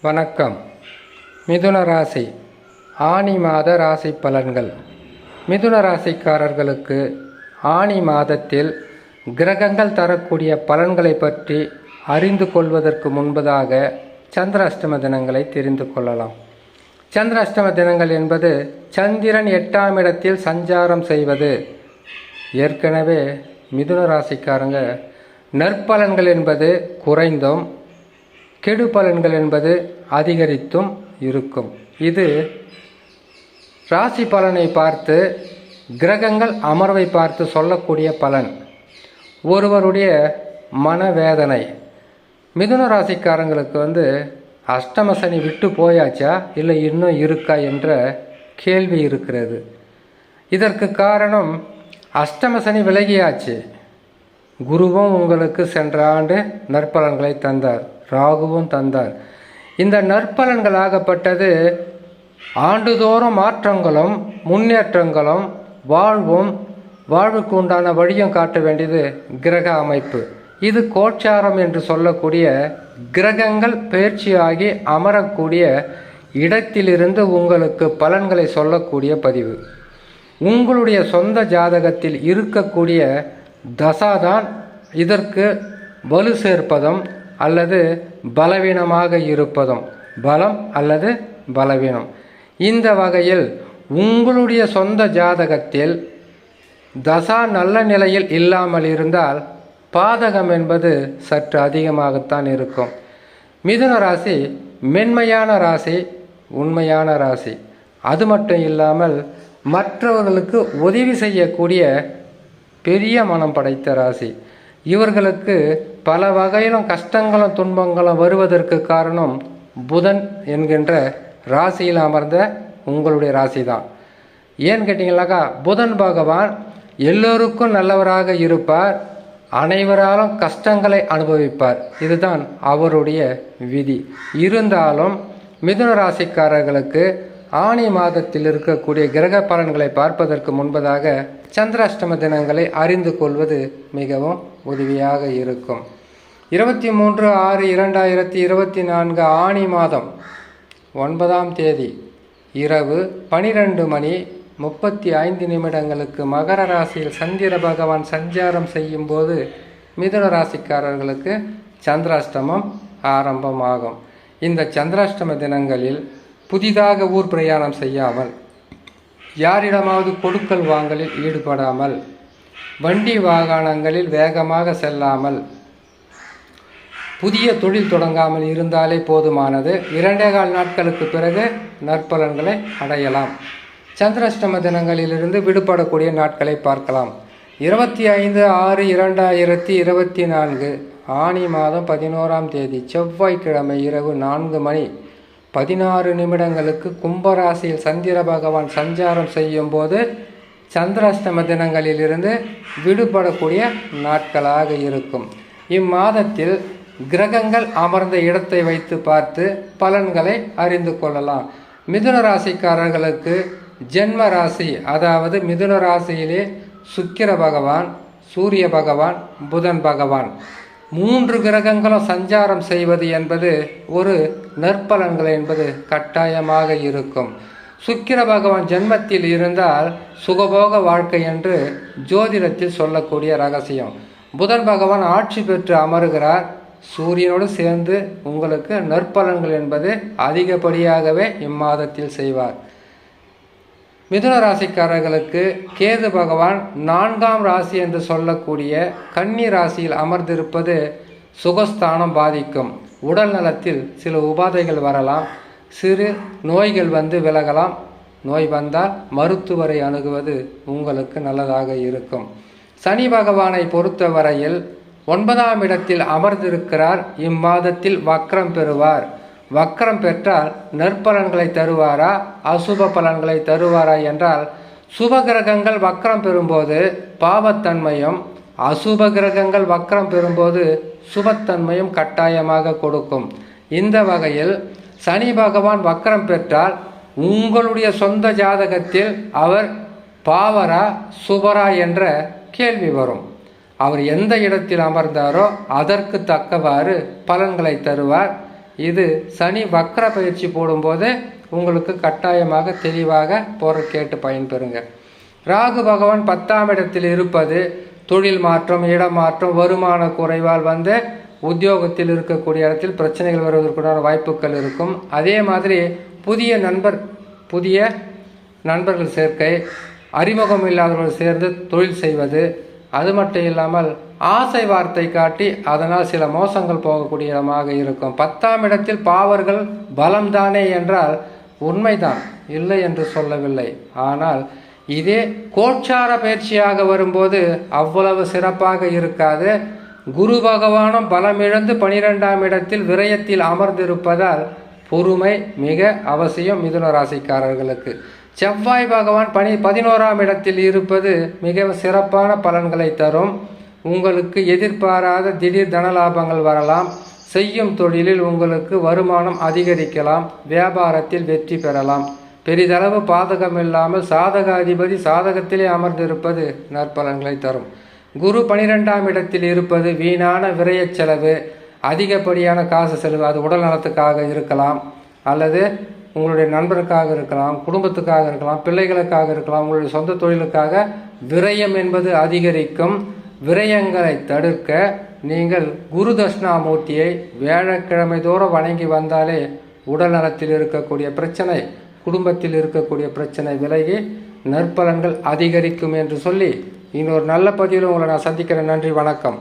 வணக்கம். மிதுன ராசி. ஆனி மாத ராசி பலன்கள். மிதுன ராசிக்காரர்களுக்கு ஆனி மாதத்தில் கிரகங்கள் தரக்கூடிய பலன்களை பற்றி அறிந்து கொள்வதற்கு முன்பதாக சந்திராஷ்டம தினங்களை தெரிந்து கொள்ளலாம். சந்திராஷ்டம தினங்கள் என்பது சந்திரன் எட்டாம் இடத்தில் சஞ்சாரம் செய்வது. ஏற்கனவே மிதுன ராசிக்காரங்க நற்பலன்கள் என்பது குறைந்தும் கெடு பலன்கள் என்பது அதிகரித்தும் இருக்கும். இது ராசி பலனை பார்த்து கிரகங்கள் அமர்வை பார்த்து சொல்லக்கூடிய பலன். ஒருவருடைய மனவேதனை. மிதுன ராசிக்காரங்களுக்கு வந்து அஷ்டமசனி விட்டு போயாச்சா இல்லை இன்னும் இருக்கா என்ற கேள்வி இருக்கிறது. இதற்கு காரணம் அஷ்டமசனி விலகியாச்சு. குருவும் உங்களுக்கு சென்ற ஆண்டு நற்பலன்களை தந்தார். ராகுவும் தந்தார். இந்த நற்பலன்கள் ஆகப்பட்டது ஆண்டுதோறும் மாற்றங்களும் முன்னேற்றங்களும் வாழ்வும் வாழ்வுக்கு உண்டான வழியும் காட்ட வேண்டியது கிரக அமைப்பு. இது கோச்சாரம் என்று சொல்லக்கூடிய கிரகங்கள் பயிற்சியாகி அமரக்கூடிய இடத்திலிருந்து உங்களுக்கு பலன்களை சொல்லக்கூடிய பதிவு. உங்களுடைய சொந்த ஜாதகத்தில் இருக்கக்கூடிய தசாதான் இதற்கு வலு சேர்ப்பதும் அல்லது பலவீனமாக இருப்பதும் பலம் அல்லது பலவீனம். இந்த வகையில் உங்களுடைய சொந்த ஜாதகத்தில் தசா நல்ல நிலையில் இல்லாமல் இருந்தால் பாதகம் என்பது சற்று அதிகமாகத்தான் இருக்கும். மிதுன ராசி மென்மையான ராசி உண்மையான ராசி. அது மட்டும் இல்லாமல் மற்றவர்களுக்கு உதவி செய்யக்கூடிய பெரிய மனம் படைத்த ராசி. இவர்களுக்கு பல வகையிலும் கஷ்டங்களும் துன்பங்களும் வருவதற்கு காரணம் புதன் என்கின்ற ராசியில் அமர்ந்த உங்களுடைய ராசி தான் ஏன்னு கேட்டிங்கனாக்கா புதன் பகவான் எல்லோருக்கும் நல்லவராக இருப்பார். அனைவராலும் கஷ்டங்களை அனுபவிப்பார். இதுதான் அவருடைய விதி. இருந்தாலும் மிதுன ராசிக்காரர்களுக்கு ஆணி மாதத்தில் இருக்கக்கூடிய கிரக பலன்களை பார்ப்பதற்கு முன்பதாக சந்திராஷ்டம தினங்களை அறிந்து கொள்வது மிகவும் உதவியாக இருக்கும். இருபத்தி மூன்று ஆறு இரண்டாயிரத்தி இருபத்தி நான்கு ஆணி மாதம் ஒன்பதாம் தேதி இரவு பனிரெண்டு மணி முப்பத்தி ஐந்து நிமிடங்களுக்கு மகர ராசியில் சந்திர பகவான் சஞ்சாரம் செய்யும் போது மிதுன ராசிக்காரர்களுக்கு சந்திராஷ்டமம் ஆரம்பமாகும். இந்த சந்திராஷ்டம தினங்களில் புதிதாக ஊர் பிரயாணம் செய்யாமல் யாரிடமாவது கொடுக்கல் வாங்கலில் ஈடுபடாமல் வண்டி வாகனங்களில் வேகமாக செல்லாமல் புதிய தொழில் தொடங்காமல் இருந்தாலே போதுமானது. இரண்டே கால் நாட்களுக்கு பிறகு நற்பலன்களை அடையலாம். சந்திராஷ்டம தினங்களிலிருந்து விடுபடக்கூடிய நாட்களை பார்க்கலாம். இருபத்தி ஐந்து ஆறு இரண்டாயிரத்தி இருபத்தி நான்கு ஆணி மாதம் பதினோராம் தேதி செவ்வாய்க்கிழமை இரவு நான்கு மணி பதினாறு நிமிடங்களுக்கு கும்பராசியில் சந்திர பகவான் சஞ்சாரம் செய்யும் போது சந்திராஷ்டம தினங்களிலிருந்து விடுபடக்கூடிய நாட்களாக இருக்கும். இம்மாதத்தில் கிரகங்கள் அமர்ந்த இடத்தை வைத்து பார்த்து பலன்களை அறிந்து கொள்ளலாம். மிதுன ராசிக்காரர்களுக்கு ஜென்ம ராசி அதாவது மிதுன ராசியிலே சுக்கிர பகவான் சூரிய பகவான் புதன் பகவான். மூன்று கிரகங்களும் சஞ்சாரம் செய்வது என்பது ஒரு நற்பலன்கள் என்பது கட்டாயமாக இருக்கும். சுக்கிர பகவான் ஜென்மத்தில் இருந்தால் சுகபோக வாழ்க்கை என்று ஜோதிடத்தில் சொல்லக்கூடிய ரகசியம். புதன் பகவான் ஆட்சி பெற்று அமருகிறார். சூரியனோடு சேர்ந்து உங்களுக்கு நற்பலன்கள் என்பது அதிகப்படியாகவே இம்மாதத்தில் செய்வார். மிதுன ராசிக்காரர்களுக்கு கேது பகவான் நான்காம் ராசி என்று சொல்லக்கூடிய கன்னி ராசியில் அமர்ந்திருப்பது சுகஸ்தானம் பாதிக்கும். உடல் நலத்தில் சில உபாதைகள் வரலாம். சிறு நோய்கள் வந்து விலகலாம். நோய் வந்தால் மருத்துவரை அணுகுவது உங்களுக்கு நல்லதாக இருக்கும். சனி பகவானை பொறுத்தவரையில் ஒன்பதாம் இடத்தில் அமர்ந்திருக்கிறார். இம்மாதத்தில் வக்ரம் பெறுவார். வக்கரம் பெற்றால் நற்பலன்களை தருவாரா அசுப பலன்களை தருவாரா என்றால் சுப கிரகங்கள் வக்ரம் பெறும்போது பாவத்தன்மையும் அசுப கிரகங்கள் வக்கரம் பெறும்போது சுபத்தன்மையும் கட்டாயமாக கொடுக்கும். இந்த வகையில் சனி பகவான் வக்கரம் பெற்றால் உங்களுடைய சொந்த ஜாதகத்தில் அவர் பாவரா சுபரா என்ற கேள்வி வரும். அவர் எந்த இடத்தில் அமர்ந்தாரோ அதற்கு தக்கவாறு பலன்களை தருவார். இது சனி வக்கர பயிற்சி போடும்போது உங்களுக்கு கட்டாயமாக தெளிவாக பொருள் கேட்டு பயன்பெறுங்க. ராகு பகவான் பத்தாம் இடத்தில் இருப்பது தொழில் மாற்றம் இடமாற்றம் வருமான குறைவால் வந்து உத்தியோகத்தில் இருக்கக்கூடிய இடத்தில் பிரச்சனைகள் வருவதற்குண்டான வாய்ப்புகள் இருக்கும். அதே மாதிரி புதிய நண்பர் புதிய நண்பர்கள் சேர்க்கை அறிமுகம் இல்லாதவர்கள் சேர்ந்து தொழில் செய்வது அது மட்டும் இல்லாமல் ஆசை வார்த்தை காட்டி அதனால் சில மோசங்கள் போகக்கூடிய இடமாக இருக்கும். பத்தாம் இடத்தில் பாவர்கள் பலம்தானே என்றால் உண்மைதான் இல்லை என்று சொல்லவில்லை. ஆனால் இதே கோட்சார பயிற்சியாக வரும்போது அவ்வளவு சிறப்பாக இருக்காது. குரு பகவானும் பலமிழந்து பனிரெண்டாம் இடத்தில் விரயத்தில் அமர்ந்திருப்பதால் பொறுமை மிக அவசியம் மிதுன ராசிக்காரர்களுக்கு. செவ்வாய் பகவான் பனி பதினோராம் இடத்தில் இருப்பது மிக சிறப்பான பலன்களை தரும். உங்களுக்கு எதிர்பாராத திடீர் தனலாபங்கள் வரலாம். செய்யும் தொழிலில் உங்களுக்கு வருமானம் அதிகரிக்கலாம். வியாபாரத்தில் வெற்றி பெறலாம். பெரிதளவு பாதகம் இல்லாமல் சாதக அதிபதி சாதகத்திலே அமர்ந்திருப்பது நற்பலன்களை தரும். குரு பனிரெண்டாம் இடத்தில் இருப்பது வீணான விரயச் செலவு. அதிகப்படியான காசு செலவு அது உடல் நலத்துக்காக இருக்கலாம். அல்லது உங்களுடைய நண்பருக்காக இருக்கலாம் குடும்பத்துக்காக இருக்கலாம் பிள்ளைகளுக்காக இருக்கலாம் உங்களுடைய சொந்த தொழிலுக்காக விரயம் என்பது அதிகரிக்கும். விரயங்களை தடுக்க நீங்கள் குரு தட்சிணாமூர்த்தியை வியாழக்கிழமை தோறும் வணங்கி வந்தாலே உடல் நலத்தில் இருக்கக்கூடிய பிரச்சனை குடும்பத்தில் இருக்கக்கூடிய பிரச்சனை விலகி நற்பலன்கள் அதிகரிக்கும் என்று சொல்லி இன்னொரு நல்ல பதிவில் உங்களை நான் சந்திக்கிறேன். நன்றி வணக்கம்.